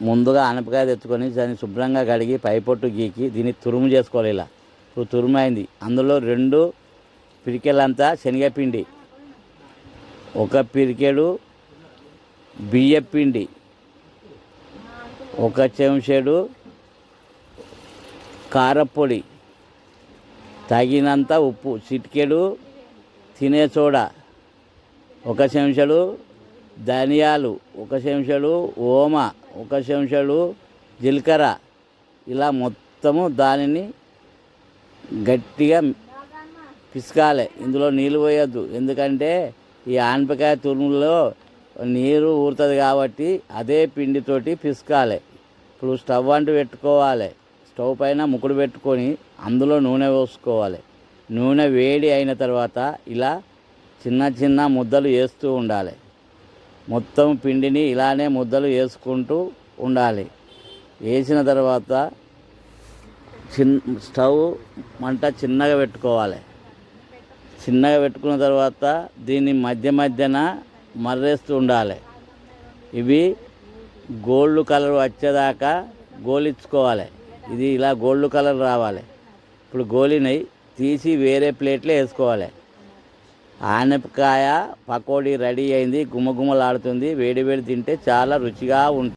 ముందుగా ఆనపకాయ తెచ్చుకొని దాన్ని శుభ్రంగా కడిగి పైపొట్టు గీకి దీన్ని తురుము చేసుకోవాలి ఇలా. ఇప్పుడు తురుము అయింది అందులో రెండు పిరికెలంతా శనగపిండి ఒక పిరికెడు బియ్యపిండి ఒక చెంచాడు కారపొడి తగినంత ఉప్పు చిటికెడు తినే సోడా ఒక చెంచాడు ధనియాలు ఒక చెంచాడు ఓమ ఒక చెంచాడు జీలకర్ర. ఇలా మొత్తము దానిని గట్టిగా పిసకాలి. ఇందులో నీళ్ళు పోయొద్దు. ఎందుకంటే ఈ ఆనపకాయ తురుములో నీరు ఊరుతుంది కాబట్టి అదే పిండితోటి పిసకాలి. ఇప్పుడు స్టవ్ అంటూ పెట్టుకోవాలి. స్టవ్ పైన ముకుడు పెట్టుకొని అందులో నూనె పోసుకోవాలి. నూనె వేడి అయిన తర్వాత ఇలా చిన్న చిన్న ముద్దలు వేస్తూ ఉండాలి. మొత్తం పిండిని ఇలానే ముద్దలు వేసుకుంటూ ఉండాలి. వేసిన తర్వాత చిన్న స్టవ్ మంట చిన్నగా పెట్టుకోవాలి. చిన్నగా పెట్టుకున్న తర్వాత దీన్ని మధ్య మధ్యన మర్రేస్తూ ఉండాలి. ఇవి గోల్డ్ కలర్ వచ్చేదాకా గోలించుకోవాలి. ఇది ఇలా గోల్డ్ కలర్ రావాలి. ఇప్పుడు గోలినై తీసి వేరే ప్లేట్లో వేసుకోవాలి. ఆనపకాయ పకోడీ రెడీ అయింది గుమగుమలాడుతుంది వేడి వేడి తింటే చాలా రుచిగా ఉంటుంది